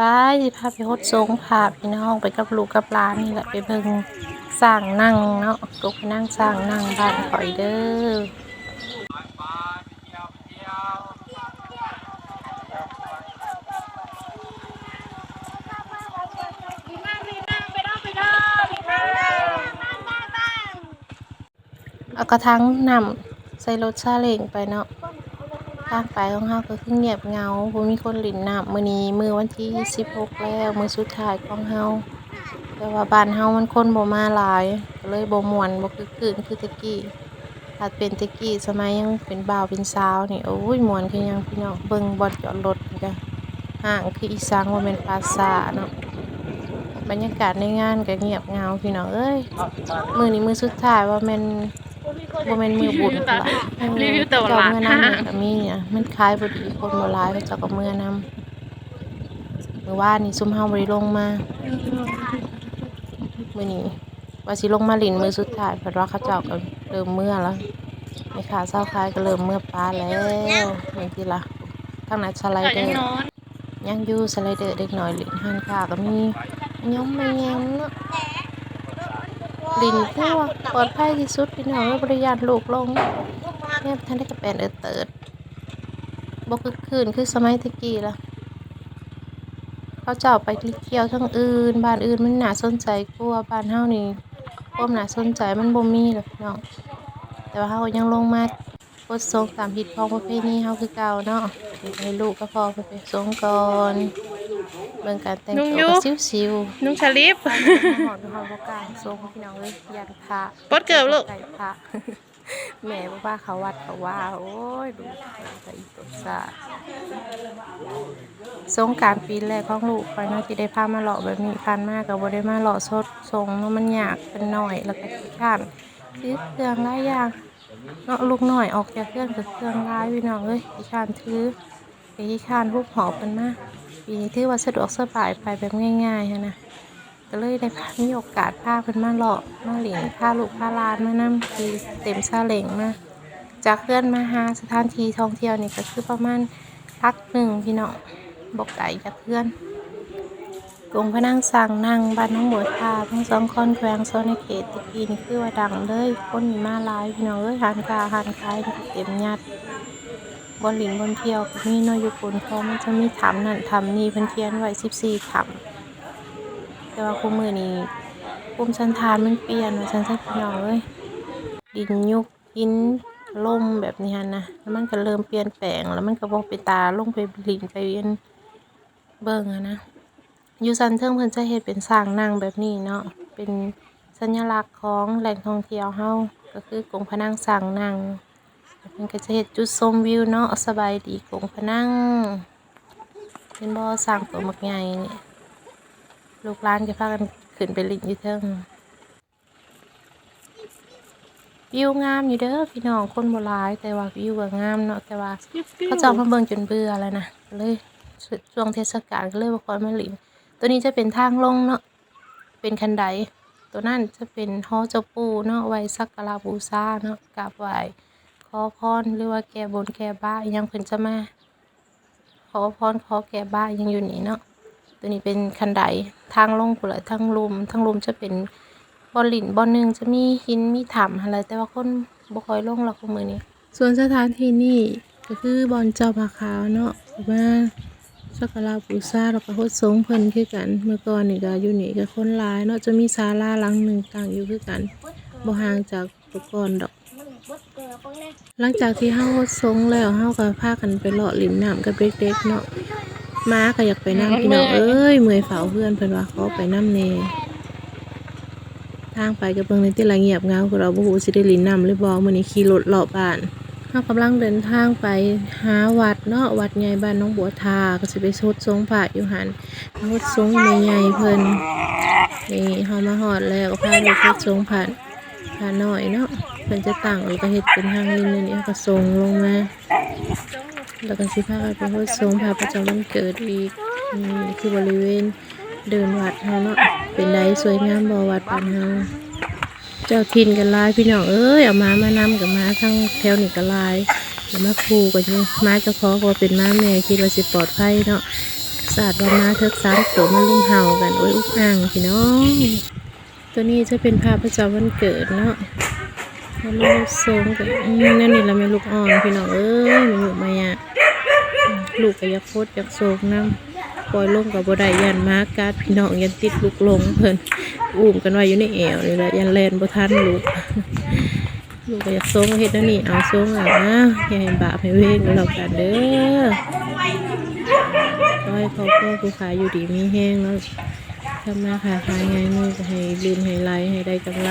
ไปสิพาไปฮดทรงพาพี่น้องไปกับลูกกับหลานนี่แหละไปเบิ่งสร้างนั่งเนาะลูกไปนั่งสร้างนั่งบ้านข่อยเด้อเอากระทังนำใส่รถซาเล้งไปเนาะ ทางไปของเฮาก็คือเงียบเงาบ่มีคนหลินน้ำมื้อนี้มื้อวันที่ 16 แล้วมื้อสุดท้ายของเฮาแต่ว่าบ้านเฮามันคนบ่มาหลายก็เลยบ่ม่วนบ่คือคืนคือตะกี้ถ้าเป็นตะกี้สมัยยังเป็นบ่าวเป็นสาวนี่โอ้ยม่วนคือหยังพี่น้องเบิ่งบ่อนจอดรถนี่ก็ห้างคืออีสังว่าแม่นปราสาเนาะบรรยากาศในงานก็เงียบเงาพี่น้องเอ้ยมื้อนี้มื้อสุดท้ายว่าแม่น บ่แม่นมื้อบุญพุ่นล่ะเออรีวิวแต่ว่าเจ้าหลานเมื่อนำก็มีอะมันขายบ่ดีคนบ่หลายเขาเจ้าก็เมื่อนำมื้อวานนี่ซุมเฮาบ่ได้ลงมามื่อนี้ว่าสิลงมาลินมือสุดท้ายเพราะว่าเขาเจ้าก็เริ่มเมื่อแล้วไม่ขาเศร้าคายก็เริ่มเมื่อปลาแล้วนี่ทีละทางไหนสไลก็เดอยังร์นอนยังอยู่สไลเดอร์เด็กหน่อยลินหันขาก็มีย้อมมาแยงเนาะ ลินเพื่วปลอดภัยที่สุดพี่น้องวบริยานลูกลงแม่ท่านได้กระแปนเออเติดบกคืนคือสมัยตะกี้ละเขาเจ้าไปเที่ยวทั้งอื่นบ้านอื่นมันหนาสนใจกว่าบ้านเฮานี่ความน่าสนใจมันบ่มีหรอกพี่น้องแต่ว่าเฮายังลงมากดทรงตามฮิตของประเพณีเฮาคือเก่าเนาะให้ลูกก็พอไปไปทรงก่อน เบิ่งการแต่งตัวก็ซิวนุ่งชาลิฟๆหอดหอดบ่กล้าทรงพี่น้องเอ้ยยันพระปดเกือบลูกไก่พระแม่บอกว่าเขาวัดเขาว่า โอ้ยดูแต่อีตกซาสงกรารปีแรกของลูกไปเนาะที่ได้พามาเลาะแบบนี้พันมากกับบ่ได้มาเลาะสดทรงเนาะมันยากเป็นหน่อยแล้วก็ขี้ข้านซื้อเครื่องหลายอย่างเนาะลูกหน่อยออกจากเครื่องกับเครื่องหลายพี่น้องเอ้ยขี้ข้านถือไปขี้ข้านลูกหอบกันมา ปีนี้ถือว่าสะดวกสบายไปแบบง่ายๆนะก็เลยได้พามีโอกาสพาเพิ่นมาเลาะมาหลินพาลูกพาลานมานำคือเต็มซาเล้งมาจากเพื่อนมาหาสถานที่ท่องเที่ยวนี่ก็คือประมาณพักหนึ่งพี่น้องบอกไก่จากเพื่อนกงพนังสั่งนั่งบ้านน้องบัวทาทั้งสองคอนแขวงโซนในเขตตะกี้นี่คือว่าดังเลยคนมีมาหลายพี่น้องเอ้ยหานกาหานคายเต็มยัด บนหลินบนเที่ยวมีน้อยอยู่ปุ่นเพรามันจะมีถามนั่นทำนี่เพิ่นเทียนไว้สิบสี่ถามแต่ว่าคู่มือนี้ปุ่มชันทานมันเปลี่ยนว่าชันช่พี่น้องเอ้ยดินยุกหินล่มแบบนี้หั้นะแล้วมันก็เริ่มเปลี่ยนแปลงแล้วมันก็บอกไปตาลงไปหลินไปเวียนเบิ่งอะนะยูซันเทิงเพิ่นจะเฮ็ดเป็นสร้างนั่งแบบนี้เนาะเป็นสัญลักษณ์ของแหล่งท่องเที่ยวเฮาก็คือกงพนังสร้างนั่ง เพิ่นก็จะเฮ็ดจุดชมวิวเนาะสบายดีกงพนังเป็นบ่อสร้างตัวมักใหญ่นี่ลูกหลานจะพากันขึ้นไปลิงอยู่เทิงวิวงามอยู่เด้อพี่น้องคนโบ่หลายแต่ว่าวิวก็งามเนาะแต่ว่าเขาจะเอามาเบิ่งจนเบื่อแล้วนะเลยช่วงเทศกาลก็เลยบ่ค่อยมาลินตัวนี้จะเป็นทางลงเนาะเป็นคันไดตัวนั้นจะเป็นหอจปูเนาะไว้สักการะบูชาเนาะกราบไหว้ ขอพรหรือว่าแก้บนแก้บ้ายังเพิ่นจะมา ขอพรขอแก้บ้ายังอยู่นี่เนาะตัวนี้เป็นคันไดทางลงพุ่นละทางลุมทางลุมจะเป็นบอหลินบ่อหนึ่งจะมีหินมีถ้ำอะไรแต่ว่าคนบ่คอยลงหรอกมื้อนี้ ส่วนสถานที่นี่ก็คือบอนเจ้าผาขาวเนาะสิมาสักการะบูชาแล้วก็โฮดสงเพิ่นคือกัน เมื่อก่อนนี่ก็อยู่นี่ก็คนหลายเนาะจะมีศาลาหลังหนึ่งตั้งอยู่คือกันบ่ห่างจากตุก่อนดอก หลังจากที่เฮาโฮดสงแล้วเฮาก็พากันไปเลาะริมน้ำกับเด็กๆเนาะม้าก็อยากไปน้ำพี่น้องเอ้ยเมื่อยเฝ้าเพื่อนเพิ่นว่าเขอไปน้ำแน่ทางไปก็เบิ่งในที่ละเงียบเงาคือเราบ่ฮู้สิได้ลินน้ำหรือบ่มื้อนี้ขี่รถเลาะบ้านเรากำลังเดินทางไปหาวัดเนาะวัดใหญ่บ้านน้องบัวทาก็สิไปสดทรงพระอยู่หันสดทรงใหญ่เพิ่นนี่เฮามาฮอดแล้วพาลูกไปทรงพระพระน้อยเนาะ เพิ่นจะตั้งแล้วก็เฮ็ดเป็นทางลินนี่เอาก็ส่งลงมาแล้วก็สิพากันไปสดทรงพระประจำวันเกิดอีกนี่คือบริเวณเดินวัดเฮาเนาะเป็นไดสวยงามบ่วัดบ้านเฮาเจ้าทินกันลายพี่น้องเอ้ยเอามามานำกับมาทั้งแถวนี่ก็หลายแล้วมาคู่กันอยู่มาเจ้าของก็เป็นม้าแม่คิดว่าสิปลอดภัยเนาะศาสตร์ว่ามาเทิกสามตัวมาลุ่มเห่ากันโอ้ยอุกอ่างพี่น้องตัวนี้จะเป็นภาพประจำวันเกิดเนาะ แล้วลูกทรงกับอืมนั่นนี่ละแม่ลูกอ่อนพี่น้องเอ้ยมันอยู่มาอะลูกก็อยากโคตรยากโศกน้ำปล่อยลงกับบ่ได้ยันมาการดพี่น้องยันติดลูกลงเพิ่นอุ้มกันไว้อยู่ในแอวนี่แหละยันแลนบ่ทันลูกลูกก็อยากทรงเฮ็ดนั่นนี่เอาทรงอะนะอย่าให้บาปให้เวงแล้วกันเด้อก็ให้ครอบครัวผู้ขายอยู่ดีมีแห้งแล้วทำมาค้าขายไงมือให้ลืมให้ไรให้ได้กำไร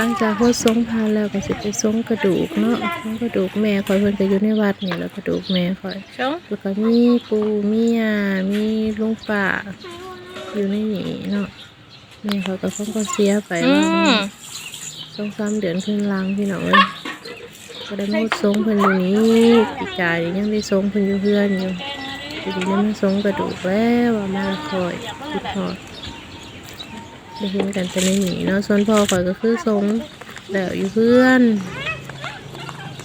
ลังจากโคตรทรงพานแล้วก็สิไปทรงกระดูกเนาะทรงกระดูกแม่คอยเพิ่นก็อยู่ในวัดเนี่ยแล้วกระดูกแม่คอยชงแล้วก็มีปูมียามีลุงป่าอยู่ในนี้เนาะแม่คอยก็เพิ่งก็เสียไปอืว่ามสองสามเดือนขึ้นหลังพี่น้องเอ้ยก็ได้มาทรงเพิ่นอยู่นี้ปีกายยังได้ทรงเพิ่นอยู่เพื่อนอยู่ทีนี้ได้มาทรงกระดูกแล้วว่ามาคอยคิดฮอด ได้เห็นกันแต่ในหนีเนาะส่วนพ่อข่อยก็คือทรงแล้วอยู่เพื่อน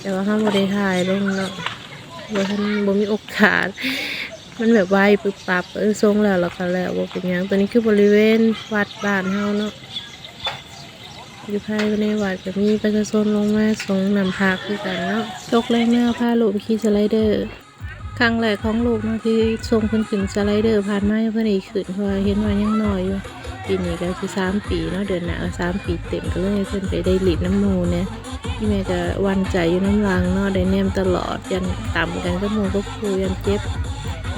แต่ว่าห้ามบริถ่ายลงเนาะบ่ทันบ่มีโอกาส มันแบบไวปึบปับเออทรงแล้วแล้วก็แล้วบ่เป็นยังตัวนี้คือบริเวณวัดบ้านเฮาเนาะอยู่ภายในวัดก็มีประชาชนลงมาสงนำพาคือกันเนาะตกแรงแม่พาลูกขี่สไลเดอร์ครั้งแรกของลูกเนาะที่ส่งเพิ่นขึ้นสไลเดอร์ผ่านมาเพิ่นอีกขึ้นเพราะเห็นว่ายังน้อยอยู่ ปีนี้ก็คือสามปีเนาะเดือนหน้าก็สามปีเต็มก็เลยให้เพิ่นไปได้หลีดน้ำมูเนี่ยพี่แม่ก็วันใจอยู่น้ำลางเนาะได้แนมตลอดยันต่ำกันก็มูก็คูยันเจ็บ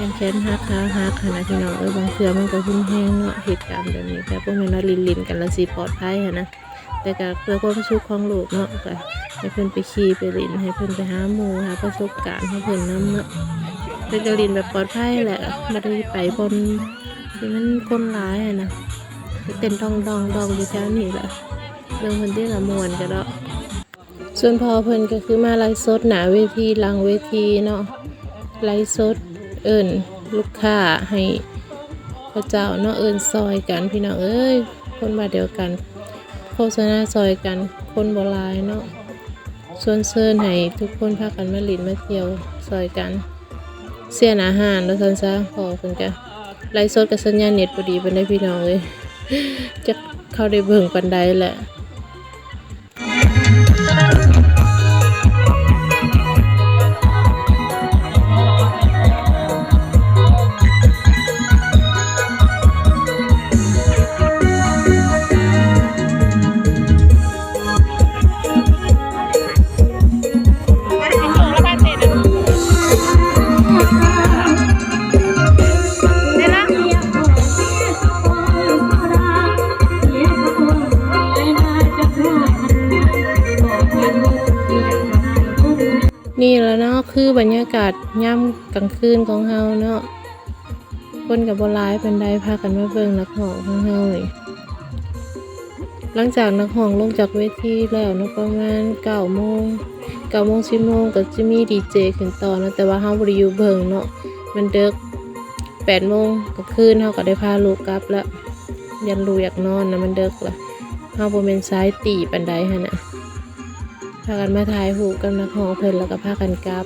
ยันแขนหักขาหักขนาดที่น้องเออบางเทื่อมันก็ขึ้นแห้งเนาะเหตุการณ์แบบนี้แต่พวกแมันว่าลินลินกันและสีปลอดภัยอะนะแต่ก็เพื่อความสุขของลูกเนาะก็ให้เพิ่อนไปขี่ไปลินให้เพิ่อนไปหาหมูหาประสบการณ์ให้เพิ่อนน้ำเนาะเพิ่นกลินแบบปลอดภัยแหละไม่ได้ไปบนที่มันคนร้ายอะนะ เต้นดองดองดองอยู่แถวนี้แหละเรื่องเพิ่นที่ละมวนกันเนาะส่วนพอเพิ่นก็คือมาไลฟ์สดหนาเวทีหลังเวทีเนาะไลฟ์สดเอิ้นลูกค้าให้พระเจ้าเนาะเอิ้นซอยกันพี่น้องเอ้ยคนบาเดียวกัน โฆษณาซอยกันคนบ่หลายเนาะส่วนเซินให้ทุกคนพากันมาหลินมาเที่ยวซอยกัน เสียนอาหารแล้วซั่นซะพอเพิ่นก็ไลฟ์สดกับสัญญาณเน็ตบ่ดีเปานใดพี่น้องเอ้ย จะเข้าได้เบิ่งปันใดแหละ นี่แล้วเนาะคือบรรยากาศย่ำกลางคืนของเฮาเนาะคนกับบหลายเป็นได้พากันมาเบิ่งนักห้องของเฮานี่หลังจากนักห้องลงจากเวทีแล้วนะประมาณเก้าโมงเก้าโมงสิบโมงก็จะมีดีเจขึ้นต่อนะแต่ว่าเฮาบ่ได้อยู่เบิ่งเนาะมันเดึกแปดโมงกลางคืนเฮาก็ได้พาลูกกลับแล้วยันลูกอยากนอนนะมันเดึกละเฮาบ่แม่นสายตีปานใดหั่นน่ะ พากันมาถ่ายหูปกับนักห้องเพิ่นแล้วก็พากันกลับ